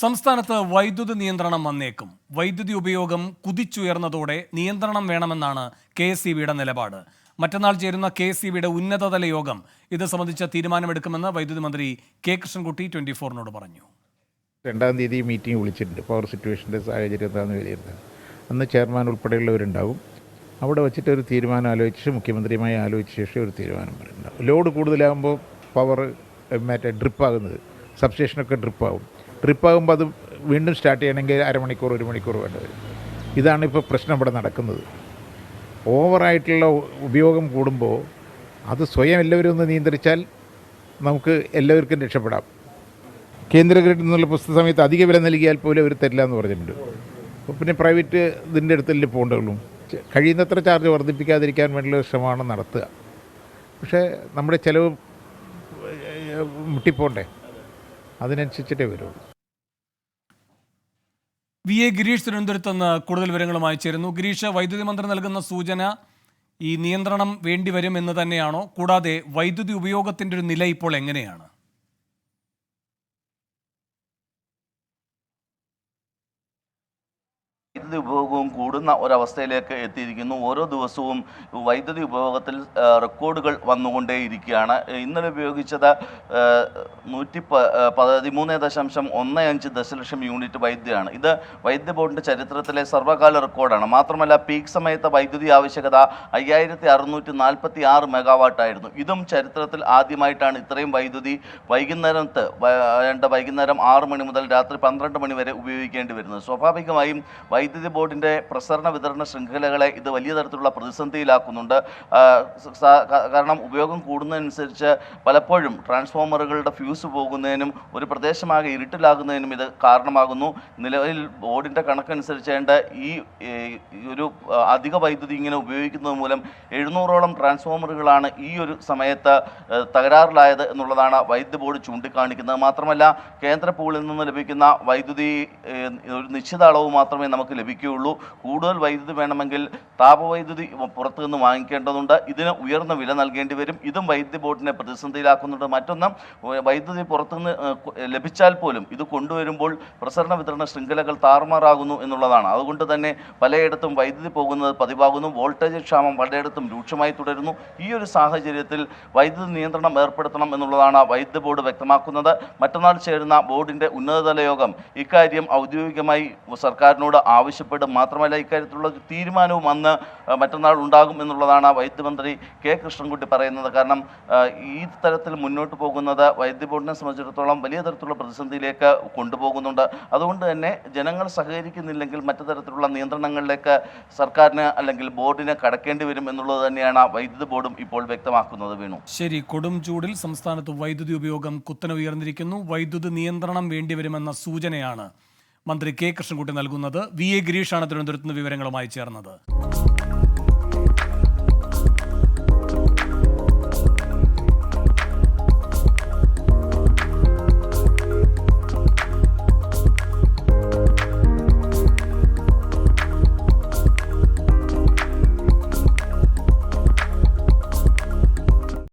സംസ്ഥാനത്ത് വൈദ്യുതി നിയന്ത്രണം വന്നേക്കും. വൈദ്യുതി ഉപയോഗം കുതിച്ചുയർന്നതോടെ നിയന്ത്രണം വേണമെന്നാണ് കെ എസ് നിലപാട്. മറ്റന്നാൾ ചേരുന്ന കെ എസ് സി ബിയുടെ ഉന്നതതല യോഗം ഇത് സംബന്ധിച്ച തീരുമാനമെടുക്കുമെന്ന് വൈദ്യുതി മന്ത്രി കെ. കൃഷ്ണൻകുട്ടി ട്വന്റി ഫോറിനോട് പറഞ്ഞു. രണ്ടാം തീയതി മീറ്റിംഗ് വിളിച്ചിട്ടുണ്ട്. പവർ സിറ്റുവേഷന്റെ സാഹചര്യം എന്താണെന്ന് വിലയിരുത്താൻ. അന്ന് ചെയർമാൻ ഉൾപ്പെടെയുള്ളവരുണ്ടാവും. അവിടെ വെച്ചിട്ട് ഒരു തീരുമാനം ആലോചിച്ച് മുഖ്യമന്ത്രിയുമായി ആലോചിച്ച ശേഷം ഒരു തീരുമാനം പറയുന്നുണ്ടാവും ലോഡ് കൂടുതലാകുമ്പോൾ പവർ മറ്റേ ഡ്രിപ്പാകുന്നത്. സബ്സ്റ്റേഷനൊക്കെ ഡ്രിപ്പാകും. ഡ്രിപ്പാകുമ്പോൾ അത് വീണ്ടും സ്റ്റാർട്ട് ചെയ്യണമെങ്കിൽ അരമണിക്കൂർ ഒരു മണിക്കൂർ വേണ്ടി വരും. ഇതാണ് ഇപ്പോൾ പ്രശ്നം ഇവിടെ നടക്കുന്നത്. ഓവറായിട്ടുള്ള ഉപയോഗം കൂടുമ്പോൾ അത് സ്വയം എല്ലാവരും ഒന്ന് നിയന്ത്രിച്ചാൽ നമുക്ക് എല്ലാവർക്കും രക്ഷപ്പെടാം. കേന്ദ്ര ഗ്രിഡിൽ നിന്നുള്ള പുസ്തക സമയത്ത് അധിക വില നൽകിയാൽ പോലും അവർ തരില്ല എന്ന് പറഞ്ഞിട്ടുണ്ട്. പിന്നെ പ്രൈവറ്റ് ഇതിന്റെ അടുത്തല്ലേ പോകേണ്ടതുള്ളൂ. ചെ- കഴിയുന്നത്ര ചാർജ് വർദ്ധിപ്പിക്കാതിരിക്കാൻ വേണ്ടിയുള്ള ശ്രമമാണ് നടത്തുക. പക്ഷേ നമ്മുടെ ചിലവ് മുട്ടിപ്പോണ്ടേ? അതിനനുസരിച്ചിട്ടേ വരുള്ളൂ. വി എ ഗിരീഷ് തിരുവനന്തപുരത്ത് നിന്ന് കൂടുതൽ വിവരങ്ങളുമായി ചേരുന്നു. ഗിരീഷ് വൈദ്യുതി മന്ത്രി നൽകുന്ന സൂചന ഈ നിയന്ത്രണം വേണ്ടിവരും എന്ന് തന്നെയാണോ? കൂടാതെ വൈദ്യുതി ഉപയോഗത്തിന്റെ ഒരു നില ഇപ്പോൾ എങ്ങനെയാണ്? വൈദ്യുതി ഉപയോഗവും കൂടുന്ന ഒരവസ്ഥയിലേക്ക് എത്തിയിരിക്കുന്നു. ഓരോ ദിവസവും വൈദ്യുതി ഉപയോഗത്തിൽ റെക്കോർഡുകൾ വന്നുകൊണ്ടേയിരിക്കുകയാണ്. ഇന്നലെ ഉപയോഗിച്ചത് നൂറ്റി പതിമൂന്ന് ദശാംശം ഒന്ന് അഞ്ച് ദശലക്ഷം യൂണിറ്റ് വൈദ്യുതിയാണ്. ഇത് വൈദ്യുതി ബോർഡിന്റെ ചരിത്രത്തിലെ സർവകാല റെക്കോർഡാണ്. മാത്രമല്ല പീക്ക് സമയത്ത് വൈദ്യുതി ആവശ്യകത അയ്യായിരത്തി അറുന്നൂറ്റി നാൽപ്പത്തി ആറ് മെഗാവാട്ടായിരുന്നു ഇതും ചരിത്രത്തിൽ ആദ്യമായിട്ടാണ് ഇത്രയും വൈദ്യുതി വൈകുന്നേരത്ത് വേണ്ട വൈകുന്നേരം ആറ് മണി മുതൽ രാത്രി പന്ത്രണ്ട് മണി വരെ ഉപയോഗിക്കേണ്ടി വരുന്നത്. സ്വാഭാവികമായും വൈദ്യുതി ബോർഡിന്റെ പ്രസരണ വിതരണ ശൃംഖലകളെ ഇത് വലിയ തരത്തിലുള്ള പ്രതിസന്ധിയിലാക്കുന്നുണ്ട്. കാരണം ഉപയോഗം കൂടുന്നതനുസരിച്ച് പലപ്പോഴും ട്രാൻസ്ഫോമറുകളുടെ ഫ്യൂസ് പോകുന്നതിനും ഒരു പ്രദേശമാകെ ഇരുട്ടിലാകുന്നതിനും ഇത് കാരണമാകുന്നു. നിലവിൽ ബോർഡിന്റെ കണക്കനുസരിച്ചേണ്ട ഈ ഒരു അധിക വൈദ്യുതി ഇങ്ങനെ ഉപയോഗിക്കുന്നത് മൂലം എഴുന്നൂറോളം ട്രാൻസ്ഫോമറുകളാണ് ഈ ഒരു സമയത്ത് തകരാറിലായത് എന്നുള്ളതാണ് വൈദ്യുതി ബോർഡ് ചൂണ്ടിക്കാണിക്കുന്നത്. മാത്രമല്ല കേന്ദ്ര പൂളിൽ നിന്ന് ലഭിക്കുന്ന വൈദ്യുതി ഒരു നിശ്ചിത അളവ് മാത്രമേ നമുക്ക് ലഭിക്കുകയുള്ളൂ. കൂടുതൽ വൈദ്യുതി വേണമെങ്കിൽ താപവൈദ്യുതി പുറത്തു നിന്ന് വാങ്ങിക്കേണ്ടതുണ്ട്. ഇതിന് ഉയർന്ന വില നൽകേണ്ടി വരും. ഇതും വൈദ്യുതി ബോർഡിനെ പ്രതിസന്ധിയിലാക്കുന്നുണ്ട്. മറ്റൊന്ന് വൈദ്യുതി പുറത്തുനിന്ന് ലഭിച്ചാൽ പോലും ഇത് കൊണ്ടുവരുമ്പോൾ പ്രസരണ വിതരണ ശൃംഖലകൾ താറുമാറാകുന്നു എന്നുള്ളതാണ്. അതുകൊണ്ട് തന്നെ പലയിടത്തും വൈദ്യുതി പോകുന്നത് പതിവാകുന്നു. വോൾട്ടേജ് ക്ഷാമം പലയിടത്തും രൂക്ഷമായി തുടരുന്നു. ഈ ഒരു സാഹചര്യത്തിൽ വൈദ്യുതി നിയന്ത്രണം ഏർപ്പെടുത്തണം എന്നുള്ളതാണ് വൈദ്യുതി ബോർഡ് വ്യക്തമാക്കുന്നത്. മറ്റന്നാൾ ചേരുന്ന ബോർഡിന്റെ ഉന്നതതല യോഗം ഇക്കാര്യം ഔദ്യോഗികമായി സർക്കാരിനോട് ആവശ്യപ്പെടും മാത്രമല്ല ഇക്കാര്യത്തിലുള്ള തീരുമാനവും അന്ന് മറ്റന്നാൾ ഉണ്ടാകും എന്നുള്ളതാണ് വൈദ്യമന്ത്രി കെ കൃഷ്ണൻകുട്ടി പറയുന്നത്. കാരണം ഈ തരത്തിൽ മുന്നോട്ട് പോകുന്നത് വൈദ്യ ബോർഡിനെ സംബന്ധിച്ചിടത്തോളം വലിയ തരത്തിലുള്ള പ്രതിസന്ധിയിലേക്ക് കൊണ്ടുപോകുന്നുണ്ട്. അതുകൊണ്ട് തന്നെ ജനങ്ങൾ സഹകരിക്കുന്നില്ലെങ്കിൽ മറ്റു തരത്തിലുള്ള നിയന്ത്രണങ്ങളിലേക്ക് സർക്കാരിന് അല്ലെങ്കിൽ ബോർഡിനെ കടക്കേണ്ടി വരും എന്നുള്ളത് തന്നെയാണ് വൈദ്യുതി ബോർഡും ഇപ്പോൾ വ്യക്തമാക്കുന്നത് വീണു. ശരി കൊടും ചൂടിൽ സംസ്ഥാനത്ത് വൈദ്യുതി ഉപയോഗം കുത്തനെ ഉയർന്നിരിക്കുന്നു. വൈദ്യുതി നിയന്ത്രണം വേണ്ടിവരുമെന്ന സൂചനയാണ് മന്ത്രി കെ കൃഷ്ണൻകുട്ടി നൽകുന്നത് വി എ ഗിരീഷാണ് തിരുവനന്തപുരത്ത് നിന്ന് വിവരങ്ങളുമായി ചേർന്നത്.